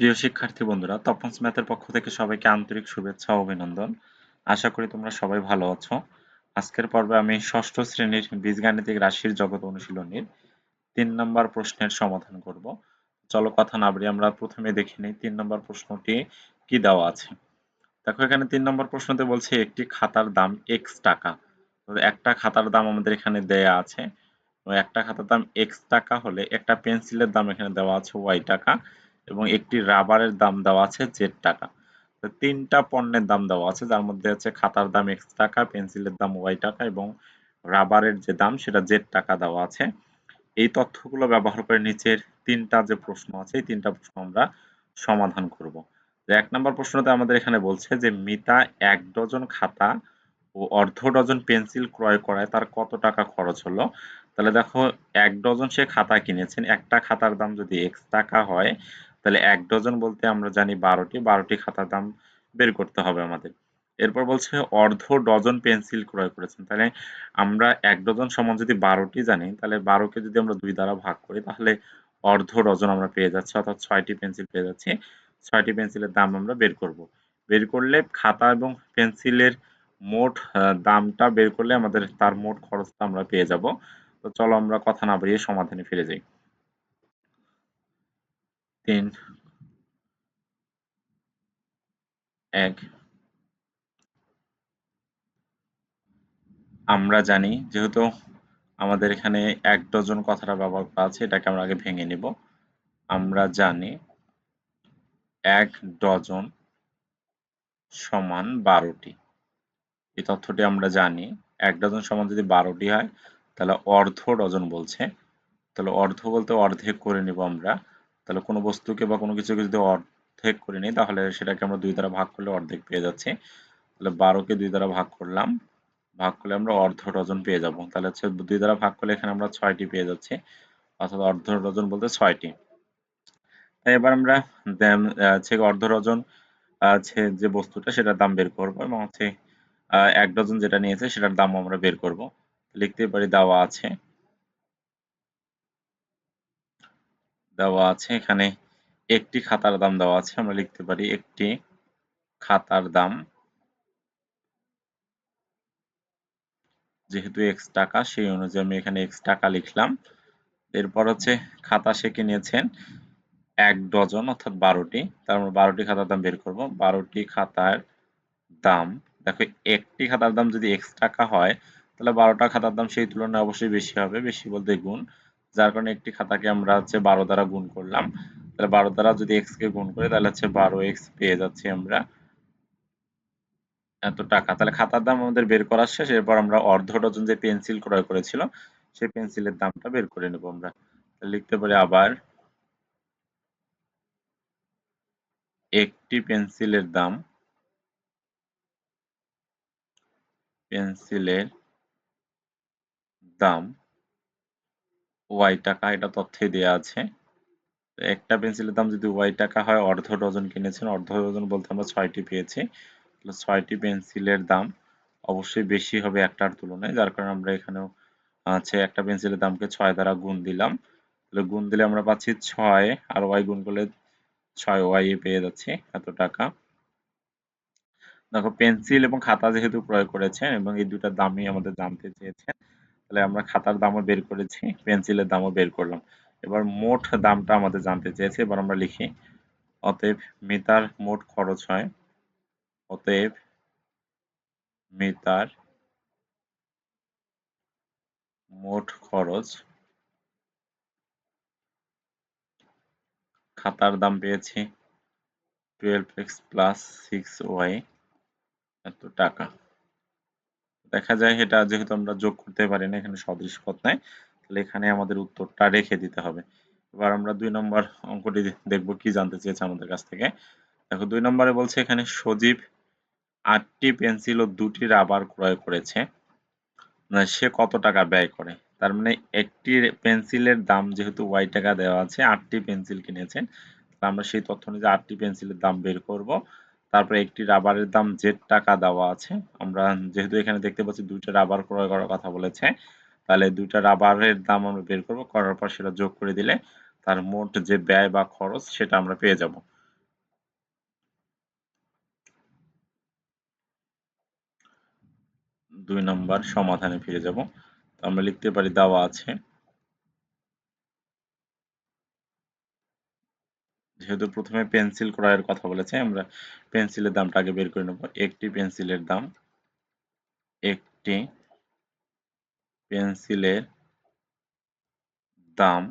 প্রিয় শিক্ষার্থী বন্ধুরা তপন্স ম্যাথের পক্ষ থেকে সবাইকে আন্তরিক শুভেচ্ছা ও অভিনন্দন। আশা করি তোমরা সবাই ভালো আছো। আজকের পর্বে আমি ষষ্ঠ শ্রেণির বীজগাণিতিক রাশির জগৎ অনুশীলনীর তিন নম্বর প্রশ্নের সমাধান করব। চলো কথা না বাড়ি আমরা প্রথমে দেখে নিই তিন নম্বর প্রশ্নটি কি দেওয়া আছে। দেখো, এখানে তিন নম্বর প্রশ্নতে বলছে একটি খাতার দাম এক্স টাকা। একটা খাতার দাম আমাদের এখানে দেয়া আছে। একটা খাতার দাম এক্স টাকা হলে একটা পেন্সিলের দাম এখানে দেওয়া আছে ওয়াই টাকা। এবং একটি রাবারের দাম দেওয়া আছে জেড টাকা। তিনটা পণ্যের দাম দেওয়া আছে, যার মধ্যে আছে খাতার দাম এক্স টাকা, পেন্সিলের দাম ওয়াই টাকা এবং রাবারের যে দাম সেটা জেড টাকা দেওয়া আছে। এই তথ্যগুলো ব্যবহার করে নিচের তিনটা যে প্রশ্ন আছে, এই তিনটা প্রশ্ন আমরা সমাধান করব। এক নম্বর প্রশ্নতে আমাদের এখানে বলছে যে, মিতা এক ডজন খাতা ও অর্ধ ডজন পেন্সিল ক্রয় করায় তার কত টাকা খরচ হলো? তাহলে দেখো, এক ডজন সে খাতা কিনেছেন, একটা খাতার দাম যদি এক্স টাকা হয় তাহলে এক ডজন বলতে আমরা জানি বারোটি বারোটি খাতার দাম বের করতে হবে আমাদের। এরপর বলছে অর্ধ ডজন পেন্সিল ক্রয় করেছেন। তাহলে আমরা এক ডজন সমান যদি বারোটি জানি, তাহলে বারোকে যদি আমরা দুই দ্বারা ভাগ করি, তাহলে অর্ধ ডজন আমরা পেয়ে যাচ্ছি, অর্থাৎ ছয়টি পেন্সিল পেয়ে যাচ্ছি। ছয়টি পেন্সিলের দাম আমরা বের করব। বের করলে খাতা এবং পেন্সিলের মোট দামটা বের করলে আমাদের তার মোট খরচটা আমরা পেয়ে যাব। তো চলো আমরা কথা না বাড়িয়ে সমাধানে ফিরে যাই। তিন, এক। আমরা জানি যেহেতু আমাদের এখানে এক ডজন কথাটা ব্যবহার করা আছে, এটাকে আমরা আগে ভেঙে নিব। আমরা জানি এক ডজন সমান বারোটি। এই তথ্যটি আমরা জানি। এক ডজন সমান যদি বারোটি হয়, তাহলে অর্ধ ডজন বলছে। তাহলে অর্ধ বলতে অর্ধেক করে নিব আমরা। তাহলে কোনো বস্তুকে বা কোনো কিছুকে যদি অর্ধেক করে নিই, তাহলে সেটাকে আমরা দুই দ্বারা ভাগ করলে অর্ধেক পেয়ে যাচ্ছি। তাহলে বারোকে দুই দ্বারা ভাগ করলাম। ভাগ করলে আমরা অর্ধ ডজন পেয়ে যাব। তাহলে হচ্ছে দুই দ্বারা ভাগ করলে এখানে আমরা ছয়টি পেয়ে যাচ্ছি। অর্থাৎ অর্ধ ডজন বলতে ছয়টি। তাই এবার আমরা হচ্ছে অর্ধ ডজন যে বস্তুটা, সেটার দাম বের করব এবং হচ্ছে এক ডজন যেটা নিয়েছে, সেটার দাম আমরা বের করব। লিখতে পারি দেওয়া আছে। দেওয়া আছে। এখানে একটি খাতার দাম দেওয়া আছে, আমরা লিখতে পারি একটি খাতার দাম। যেহেতু এক্স টাকা, সেই অনুযায়ী আমি এখানে এক্স টাকা লিখলাম। এরপর হচ্ছে খাতা সে কিনেছেন এক ডজন, অর্থাৎ বারোটি। তার আমরা বারোটি খাতার দাম বের করব। বারোটি খাতার দাম। দেখো, একটি খাতার দাম যদি এক্স টাকা হয়, তাহলে বারোটা খাতার দাম সেই তুলনায় অবশ্যই বেশি হবে। বেশি বলতে গুণ। যার কারণে একটি খাতাকে আমরা হচ্ছে বারো দ্বারা গুণ করলাম। তাহলে বারো দ্বারা যদি এক্স কে গুণ করি, তাহলে হচ্ছে বারো এক্স পেয়ে যাচ্ছি আমরা। এত টাকা। তাহলে খাতার দাম আমাদের বের করা শেষ। এরপর আমরা অর্ধ ডজন যে পেন্সিল ক্রয় করেছিল, সেই পেন্সিলের দামটা বের করে নেব আমরা। লিখতে পারি আবার একটি পেন্সিলের দাম পেন্সিলের দাম ওয়াই টাকা এটা তথ্যে দেওয়া আছে। একটা পেন্সিলের দাম যদি ওয়াই টাকা হয়, অর্ধ ডজন কিনেছেন, অর্ধ ডজন বলতে আমরা ছয়টি পেয়েছি। ছয়টি পেন্সিলের দাম অবশ্যই বেশি হবে একটার তুলনায়, যার কারণে আমরা এখানেও আছে একটা পেন্সিলের দামকে ছয় দ্বারা গুণ দিলাম। তাহলে গুণ দিলে আমরা পাচ্ছি ছয়, আর ওয়াই গুণ করলে ছয় ওয়াই পেয়ে যাচ্ছি এত টাকা। দেখো পেন্সিল এবং খাতা যেহেতু ক্রয় করেছেন এবং এই দুটার দামই আমাদের জানতে চেয়েছেন তাহলে আমরা খাতার দামও বের করেছি, পেন্সিলের দামও বের করলাম। এবার মোট দামটা আমাদের জানতে চেয়েছে, এবার আমরা লিখি। অতএব মিতার মোট খরচ হয়, অতএব মিটার মোট খরচ খাতার দাম পেয়েছি twelve x plus six y এত টাকা। দেখা যায় এটা যেহেতু আমরা যোগ করতে পারি না, এখানে সদৃশ পথ নাই, তাহলে এখানে আমাদের উত্তরটা রেখে দিতে হবে। এবার আমরা দুই নম্বর অঙ্কটি দেখব কি জানতে চেয়েছে আমাদের কাছ থেকে। দেখো, দুই নম্বরে বলছে এখানে সজীব আটটি পেন্সিল ও দুটি রাবার ক্রয় করেছে। মানে সে কত টাকা ব্যয় করে? তার মানে একটি পেন্সিলের দাম যেহেতু ওয়াই টাকা দেওয়া আছে, আটটি পেন্সিল কিনেছেন আমরা সেই তথ্য অনুযায়ী আটটি পেন্সিলের দাম বের করব। তারপরে একটি রাবারের দাম জেড টাকা দেওয়া আছে। আমরা যেহেতু এখানে দেখতে পাচ্ছি দুইটা রাবার ক্রয় করার কথা বলেছে, তাহলে দুইটা রাবারের দাম আমরা বের করব। করার পর সেটা যোগ করে দিলে তার মোট যে ব্যয় বা খরচ সেটা আমরা পেয়ে যাব। দুই নম্বর সমাধানে ফিরে যাব। আমরা লিখতে পারি দেওয়া আছে যেহেতু প্রথমে পেন্সিল ক্রয়ের কথা বলেছে, আমরা পেন্সিলের দামটা আগে বের করে নেব। একটি পেন্সিলের দাম, একটি পেন্সিলের দাম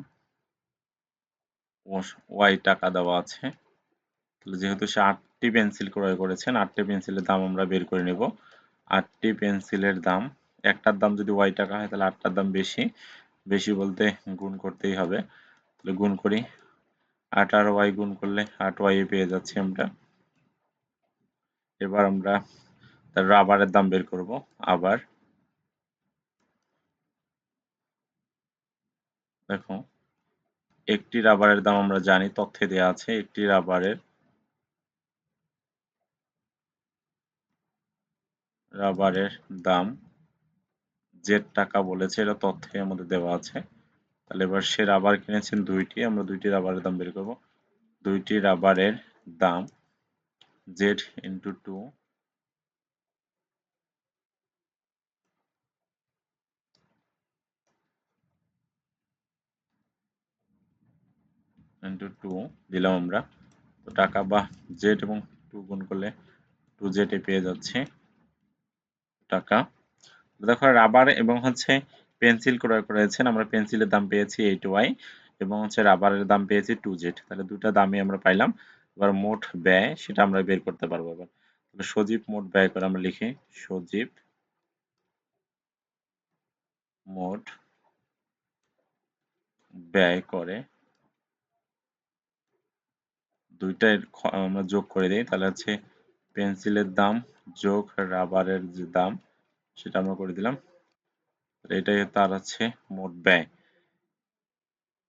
ওয়াই টাকা দেওয়া আছে। তাহলে যেহেতু সে আটটি পেন্সিল ক্রয় করেছেন, আটটি পেন্সিলের দাম আমরা বের করে নেব। আটটি পেন্সিলের দাম, একটার দাম যদি ওয়াই টাকা হয়, তাহলে আটটার দাম বেশি। বেশি বলতে গুণ করতেই হবে। তাহলে গুণ করি আট আর ওয়াই গুণ করলে আট ওয়াই পেয়ে যাচ্ছি আমরা। এবার আমরা তার রাবারের দাম বের করব, আবার। দেখো, একটি রাবারের দাম আমরা জানি, তথ্যে দেওয়া আছে, একটি রাবারের রাবারের দাম, জেড টাকা বলেছে, এটা তথ্যে আমাদের দেওয়া আছে। তাহলে এবার সে রাবার কিনেছেন দুইটি, আমরা দুইটি রাবারের দাম বের করব। দুইটি রাবারের দাম z into two into two দিলাম আমরা। তো টাকা বা জেড এবং টু গুণ করলে টু জেড এ পেয়ে যাচ্ছে। টাকা। দেখো রাবার এবং হচ্ছে পেন্সিল ক্রয় করেছেন, আমরা পেন্সিলের দাম পেয়েছি এইট ওয়াই এবং হচ্ছে রাবারের দাম পেয়েছি টু জেড তাহলে দুটা দামই আমরা পাইলাম। এবার মোট ব্যয় সেটা আমরা বের করতে পারব এবার। তাহলে সজীব মোট ব্যয় করে আমরা লিখি, সজীব মোট ব্যয় করে দুইটাই আমরা যোগ করে দিই। তাহলে হচ্ছে পেন্সিলের দাম যোগ রাবারের যে দাম, সেটা আমরা করে দিলাম। এটাই তার হচ্ছে মোট ব্যয়।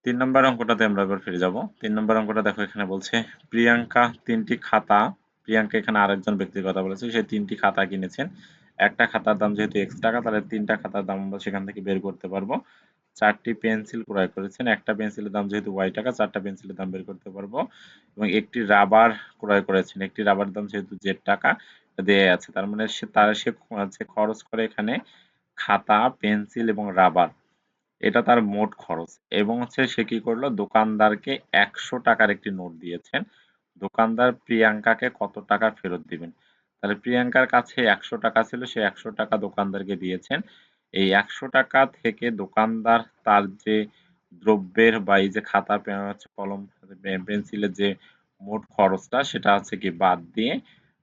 তিন নম্বর অঙ্কটাতে আমরা এবার ফিরে যাব। তিন নম্বর অঙ্কটা দেখো, এখানে বলছে, প্রিয়াঙ্কা তিনটি খাতা, প্রিয়াঙ্কা এখানে আরেকজন ব্যক্তির কথা বলেছে, সে তিনটি খাতা কিনেছেন। একটা খাতার দাম যেহেতু এক্স টাকা, তাহলে তিনটা খাতার দাম আমরা সেখান থেকে বের করতে পারব। চারটি পেন্সিল ক্রয় করেছেন, একটা পেন্সিলের দাম যেহেতু ওয়াই টাকা, চারটা পেন্সিলের দাম বের করতে পারব। এবং একটি রাবার ক্রয় করেছেন, একটি রাবার দাম যেহেতু জেড টাকা দেয়া আছে। তার মানে সে, তার, সে খরচ করে এখানে খাতা, পেন্সিল এবং রাবার। এটা তার মোট খরচ। এবং হচ্ছে সে কি করল? দোকানদারকে একশো টাকার একটি নোট দিয়েছেন। দোকানদার প্রিয়াঙ্কাকে কত টাকা ফেরত দিবেন? তাহলে প্রিয়াঙ্কার কাছে একশো টাকা ছিল, সে একশো টাকা দোকানদারকে দিয়েছেন। এই একশো টাকা থেকে দোকানদার তার যে দ্রব্যের বা এই যে খাতা কলম পেন্সিলের যে মোট খরচটা, সেটা হচ্ছে কি বাদ দিয়ে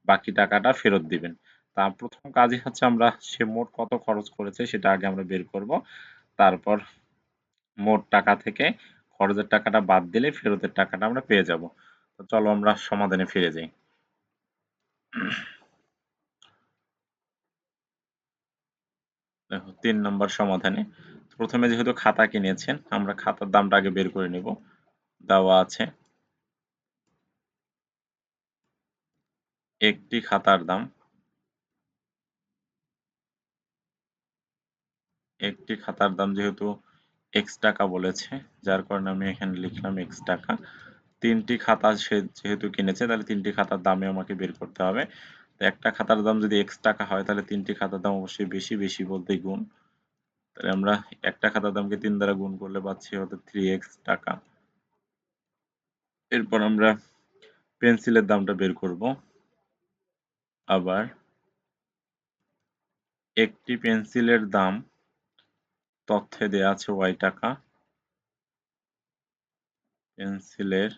বাকি টাকাটা ফেরত দিবেন। তা প্রথম কাজই হচ্ছে আমরা সে মোট কত খরচ করেছে সেটা আগে আমরা বের করব। তারপর মোট টাকা থেকে খরচের টাকাটা বাদ দিলে ফেরতের টাকাটা আমরা পেয়ে যাব। তো চলো আমরা সমাধানে ফিরে যাই। দেখো, তিন নম্বর সমাধানে। প্রথমে যেহেতু খাতা কিনেছেন, আমরা খাতার দামটা আগে বের করে নিব। দেওয়া আছে। একটি খাতার দাম। একটি খাতার দাম যেহেতু এক্স টাকা বলেছে, যার কারণে আমি এখানে লিখলাম এক্স টাকা। তিনটি খাতা সে যেহেতু কিনেছে, তাহলে তিনটি খাতার দামে আমাকে বের করতে হবে। তো একটা খাতার দাম যদি এক্স টাকা হয়, তাহলে তিনটি খাতার দাম অবশ্যই বেশি বেশি বলতে গুণ। তাহলে আমরা একটা খাতার দামকে তিন দ্বারা গুণ করলে পাচ্ছি হয়তো থ্রি এক্স টাকা। এরপর আমরা পেন্সিলের দামটা বের করব। আবার একটি পেন্সিলের দাম তথ্যে দেয়া আছে ওয়াই টাকা। পেন্সিলের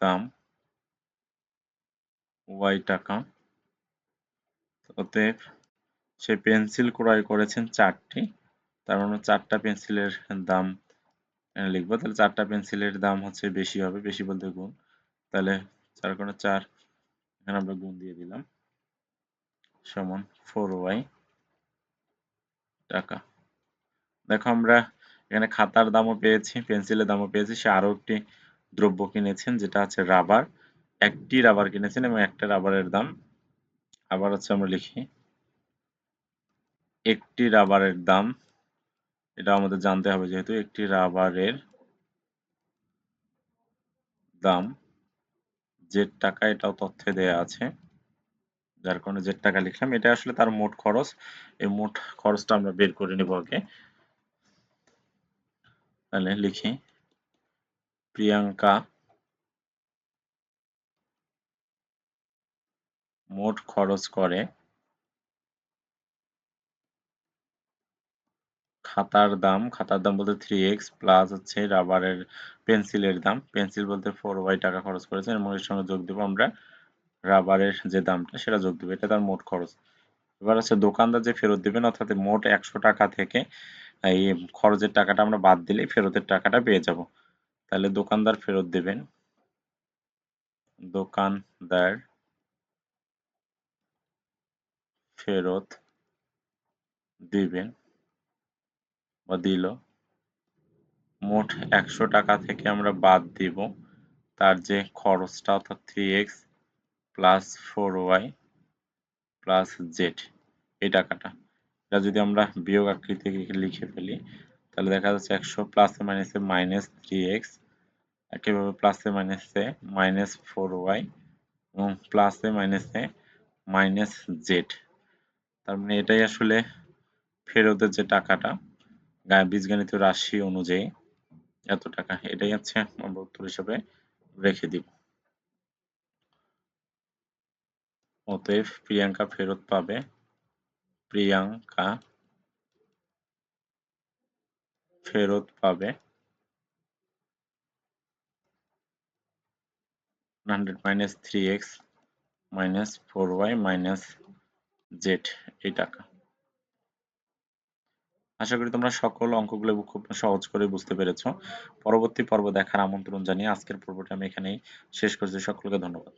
দাম ওয়াই টাকা। অতএব সে পেন্সিল ক্রয় করেছেন চারটি। তার মানে চারটা পেন্সিলের দাম লিখব। তাহলে চারটা পেন্সিলের দাম হচ্ছে বেশি হবে, বেশি বলতে গুণ। তাহলে চার কোনো চার, এখানে আমরা গুণ দিয়ে দিলাম। সমান ফোর ওয়াই টাকা। দেখো আমরা এখানে খাতার দামও পেয়েছি, পেন্সিলের দামও পেয়েছি। সে আরও একটি দ্রব্য কিনেছেন, যেটা হচ্ছে রাবার। একটি রাবার কিনেছেন এবং একটা রাবারের দাম। আবার হচ্ছে আমরা লিখি, একটি রাবারের দাম। এটা আমাদের জানতে হবে যেহেতু একটি রাবারের দাম। যে টাকা এটাও তথ্যে দেয়া আছে। যার কারণে জেড টাকা লিখলাম, এটা আসলে তার মোট খরচ। এই মোট খরচটা আমরা বের করে নেব আগে। তাহলে লিখি, প্রিয়াঙ্কা, মোট খরচ করে খাতার দাম খাতার দাম বলতে থ্রি এক্স প্লাস হচ্ছে রাবারের পেন্সিলের দাম। পেন্সিল বলতে ফোর ওয়াই টাকা খরচ করেছে এর মধ্যে সঙ্গে যোগ দেবো আমরা রাবারের যে দামটা, সেটা যোগ দেবো। এটা তার মোট খরচ। এবার হচ্ছে দোকানদার যে ফেরত দেবেন, অর্থাৎ মোট একশো টাকা থেকে এই খরচের টাকাটা আমরা বাদ দিলে ফেরতের টাকাটা পেয়ে যাব। তাহলে দোকানদার ফেরত দেবেন। দোকানদার ফেরত দিবেন বা দিল। মোট একশো টাকা থেকে আমরা বাদ দিব। তার যে খরচটা, অর্থাৎ three x plus four y plus z এই টাকাটা। এটা যদি আমরা বিয়োগ আকৃতি লিখে ফেলি, তাহলে দেখা যাচ্ছে একশো প্লাসে মাইনাসে মাইনাস থ্রি এক্স একইভাবে প্লাসে মাইনাসে মাইনাস ফোর ওয়াই এবং প্লাসে মাইনাসে মাইনাস জেড তার মানে এটাই আসলে ফেরতের যে টাকাটা বীজগণিত রাশি অনুযায়ী এত টাকা। এটাই হচ্ছে আমরা উত্তর হিসেবে রেখে দিব। অতএব প্রিয়াঙ্কা ফেরত পাবে। প্রিয়াঙ্কা ফেরত পাবে। Hundred minus three x minus four y minus z এই টাকা। আশা করি তোমরা সকল অঙ্কগুলো খুব সহজ করে বুঝতে পেরেছ। পরবর্তী পর্ব দেখার আমন্ত্রণ জানিয়ে আজকের পর্বটি আমি এখানেই শেষ করছি। সকলকে ধন্যবাদ।